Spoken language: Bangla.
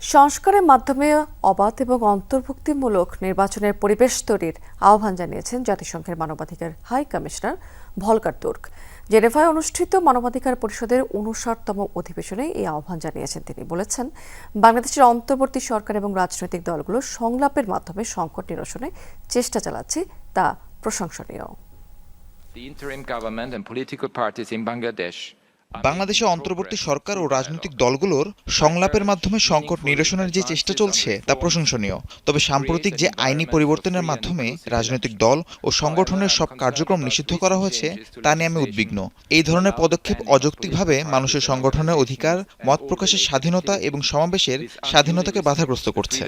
সংস্কারের মাধ্যমে অবাধ এবং অন্তর্ভুক্তিমূলক নির্বাচনের পরিবেশ তৈরির আহ্বান জানিয়েছেন জাতিসংঘের মানবাধিকার হাই কমিশনার ভলকার তুর্ক। জেনেভায় অনুষ্ঠিত মানবাধিকার পরিষদের উনষাটতম অধিবেশনে এই আহ্বান জানিয়েছেন তিনি। বলেছেন, বাংলাদেশের অন্তর্বর্তী সরকার এবং রাজনৈতিক দলগুলো সংলাপের মাধ্যমে সংকট নিরসনে চেষ্টা চালাচ্ছে, তা প্রশংসনীয়। The interim government and political parties in Bangladesh বাংলাদেশে অন্তর্বর্তী সরকার ও রাজনৈতিক দলগুলোর সংলাপের মাধ্যমে সংকট নিরসনের যে চেষ্টা চলছে তা প্রশংসনীয়। তবে সাম্প্রতিক যে আইনি পরিবর্তনের মাধ্যমে রাজনৈতিক দল ও সংগঠনের সব কার্যক্রম নিষিদ্ধ করা হয়েছে তা নিয়ে আমি উদ্বিগ্ন। এই ধরনের পদক্ষেপ অযৌক্তিকভাবে মানুষের সংগঠনের অধিকার মত প্রকাশের স্বাধীনতা এবং সমাবেশের স্বাধীনতাকে বাধাগ্রস্ত করছে।